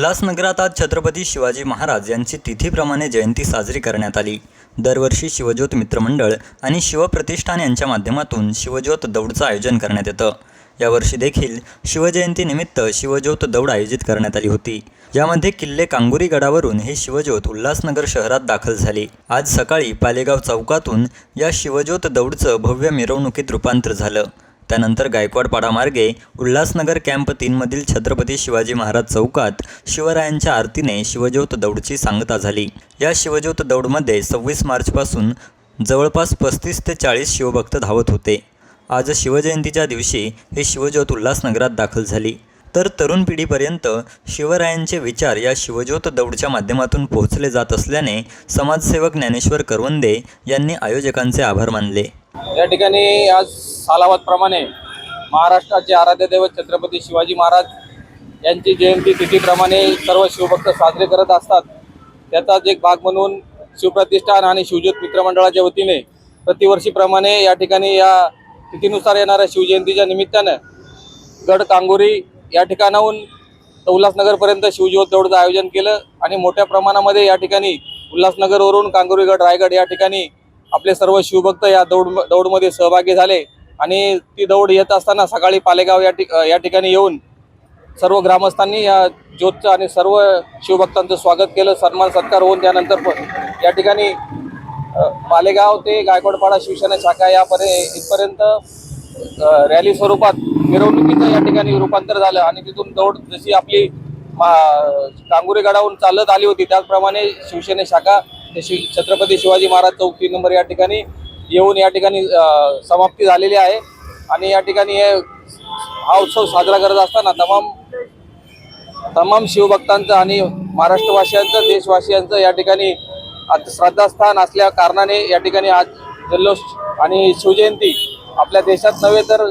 उल्हासनगरात आज छत्रपती शिवाजी महाराज यांची तिथीप्रमाणे जयंती साजरी करण्यात आली. दरवर्षी शिवज्योत मित्रमंडळ आणि शिवप्रतिष्ठान यांच्या माध्यमातून शिवज्योत दौडचं आयोजन करण्यात येतं. यावर्षी देखील शिवजयंतीनिमित्त शिवज्योत दौड आयोजित करण्यात आली होती. यामध्ये किल्ले कांगुरी गडावरून ही शिवज्योत उल्हासनगर शहरात दाखल झाली. आज सकाळी पालेगाव चौकातून या शिवज्योत दौडचं भव्य मिरवणुकीत रूपांतर झालं. त्यानंतर गायकवाड उल्हासनगर कॅम्प तीनमधील छत्रपती शिवाजी महाराज चौकात शिवरायांच्या आरतीने शिवज्योत दौडची सांगता झाली. या शिवज्योत दौडमध्ये सव्वीस मार्चपासून जवळपास पस्तीस ते चाळीस शिवभक्त धावत होते. आज शिवजयंतीच्या दिवशी ही शिवज्योत उल्हासनगरात दाखल झाली. तर तरुण पिढीपर्यंत शिवरायांचे विचार या शिवज्योत दौडच्या माध्यमातून पोहोचले जात असल्याने समाजसेवक ज्ञानेश्वर करवंदे यांनी आयोजकांचे आभार मानले. या ठिकाणी आज सालावतप्रमाणे महाराष्ट्राचे आराध्य दैवत छत्रपती शिवाजी महाराज यांची जयंती तिथीप्रमाणे सर्व शिवभक्त साजरे करत असतात. त्याचाच एक भाग म्हणून शिवप्रतिष्ठान आणि शिवज्योत मित्रमंडळाच्या वतीने प्रतिवर्षीप्रमाणे या ठिकाणी या तिथीनुसार येणाऱ्या शिवजयंतीच्या निमित्तानं गड कांगोरी या ठिकाणाहून तर उल्हासनगरपर्यंत शिवज्योत दौडचं आयोजन केलं आणि मोठ्या प्रमाणामध्ये या ठिकाणी उल्हासनगरवरून कांगोरीगड रायगड या ठिकाणी आपले सर्व शिवभक्त या दौड दौडमध्ये सहभागी झाले. आणि ती दौड येत असताना सकाळी पालेगाव या ठिक या ठिकाणी येऊन सर्व ग्रामस्थांनी या ज्योतचं आणि सर्व शिवभक्तांचं स्वागत केलं. सन्मान सत्कार होऊन त्यानंतर या ठिकाणी पालेगाव मालेगाव ते गायकवाडपाडा शिवसेना शाखा यापर्यंत इथपर्यंत रॅली स्वरूपात मिरवणुकीचं या ठिकाणी रूपांतर झालं आणि तिथून दौड जशी आपली मा- कांगुरी गडावरून चालत आली होती त्याचप्रमाणे शिवसेना शाखा ते छत्रपती शिवाजी महाराज चौक तीन नंबर या ठिकाणी येऊन या ठिकाणी समाप्ती झालेली आहे. आणि या ठिकाणी हे हा उत्सव साजरा करत असताना तमाम तमाम शिवभक्तांचं आणि महाराष्ट्रवासियांचं देशवासियांचं या ठिकाणी श्रद्धास्थान असल्या कारणाने या ठिकाणी आज जल्लोष आणि शिवजयंती आपल्या देशात नव्हे तर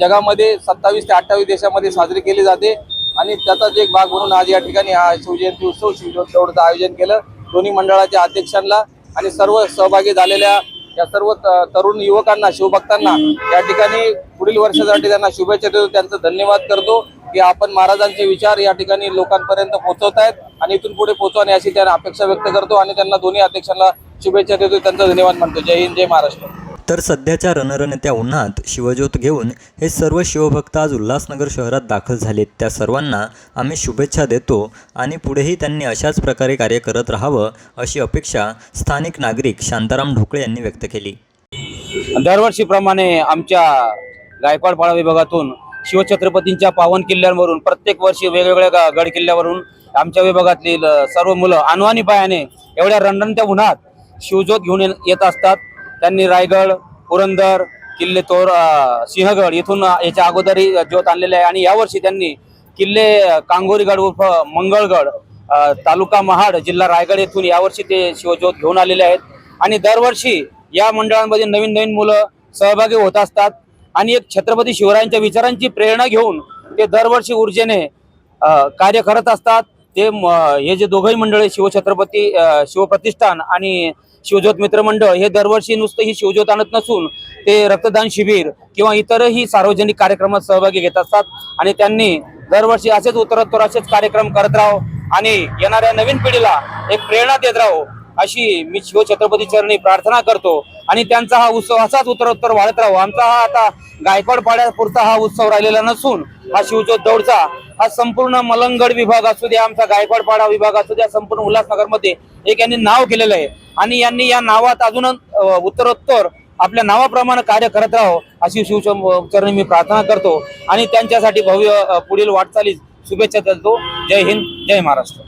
जगामध्ये सत्तावीस ते अठ्ठावीस देशामध्ये साजरी केली जाते. आणि त्याचाच एक भाग म्हणून आज या ठिकाणी हा शिवजयंती उत्सव शिवजयंती आयोजन केलं. दोन्ही मंडळाच्या अध्यक्षांना आणि सर्व सहभागी झालेल्या या सर्व तरुण युवकांना शिवभक्तांना या ठिकाणी पुढील वर्षासाठी त्यांना शुभेच्छा देतो. त्यांचं धन्यवाद करतो की आपण महाराजांचे विचार या ठिकाणी लोकांपर्यंत पोहोचवत आहेत आणि इथून पुढे पोहोचवणे अशी त्यांना अपेक्षा व्यक्त करतो आणि त्यांना दोन्ही अध्यक्षांना शुभेच्छा देतो. त्यांचा धन्यवाद मानतो जय हिंद जय महाराष्ट्र. तर सध्याच्या रणरणत्या उन्हात शिवज्योत घेऊन हे सर्व शिवभक्त आज उल्हासनगर शहरात दाखल झालेत. त्या सर्वांना आम्ही शुभेच्छा देतो आणि पुढेही त्यांनी अशाच प्रकारे कार्य करत राहावं अशी अपेक्षा स्थानिक नागरिक शांताराम ढोकळे यांनी व्यक्त केली. दरवर्षीप्रमाणे आमच्या गायकवाडपाडा विभागातून शिवछत्रपतींच्या पावन किल्ल्यांवरून प्रत्येक वर्षी वेगवेगळ्या गड किल्ल्यावरून आमच्या विभागातील सर्व मुलं अनवाणी पायाने एवढ्या रणरणत्या उन्हात शिवज्योत घेऊन ये- येत असतात. त्यांनी रायगड पुरंदर किल्ले तोर सिंहगड इथून याच्या अगोदरही ज्योत आणलेले आहे. आणि यावर्षी त्यांनी किल्ले कांगोरीगड उर्फ मंगळगड तालुका महाड जिल्हा रायगड येथून यावर्षी ते शिवज्योत घेऊन आलेले आहेत. आणि दरवर्षी या मंडळांमध्ये नवीन नवीन मुलं सहभागी होत असतात. आणि एक छत्रपती शिवरायांच्या विचारांची प्रेरणा घेऊन ते दरवर्षी ऊर्जेने कार्य करत असतात. ते म- हे जे दोघंही आहे शिवछत्रपती शिवप्रतिष्ठान आणि शिवज्योत मित्र मंडळ हे दरवर्षी नुसतं ही शिवज्योत आणत नसून ते रक्तदान शिबिर किंवा इतरही सार्वजनिक कार्यक्रमात सहभागी घेत असतात. आणि त्यांनी दरवर्षी असेच उत्तरोत्तर असेच कार्यक्रम करत राहो आणि येणाऱ्या नवीन पिढीला एक प्रेरणा देत राहो अशी मी शिवछत्रपती चरणी प्रार्थना करतो. आणि त्यांचा हा उत्सव असाच उत्तरोत्तर वाढत राहू. आमचा हा आता गायकवाड पाड्यापुरता हा उत्सव राहिलेला नसून हा शिवजोत दौडचा हा संपूर्ण मलंगड विभाग असू द्या आमचा गायकवाड पाडा विभाग असू द्या संपूर्ण उल्हासनगरमध्ये एक यांनी नाव केलेलं आहे. आणि यांनी या नावात अजून उत्तरोत्तर आपल्या नावाप्रमाणे कार्य करत राहो अशी शिवचरणी मी प्रार्थना करतो. आणि त्यांच्यासाठी भव्य पुढील वाटचालीस शुभेच्छा देतो. जय हिंद जय महाराष्ट्र.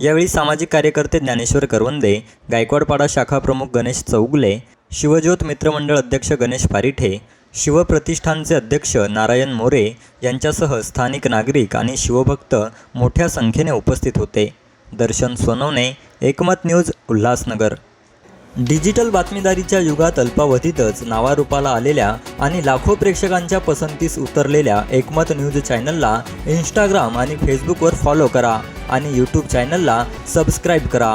यावेळी सामाजिक कार्यकर्ते ज्ञानेश्वर करवंदे गायकवाडपाडा शाखा प्रमुख गणेश चौगुले शिवज्योत मित्रमंडळ अध्यक्ष गणेश पारिठे शिवप्रतिष्ठानचे अध्यक्ष नारायण मोरे यांच्यासह स्थानिक नागरिक आणि शिवभक्त मोठ्या संख्येने उपस्थित होते. दर्शन सोनवणे एकमत न्यूज उल्हासनगर. डिजिटल बातमीदारीच्या युगात अल्पावधीतच नावारूपाला आलेल्या आणि लाखो प्रेक्षकांच्या पसंतीस उतरलेल्या एकमत न्यूज चॅनलला इंस्टाग्राम आणि फेसबुकवर फॉलो करा आणि यूट्यूब चॅनलला सबस्क्राईब करा.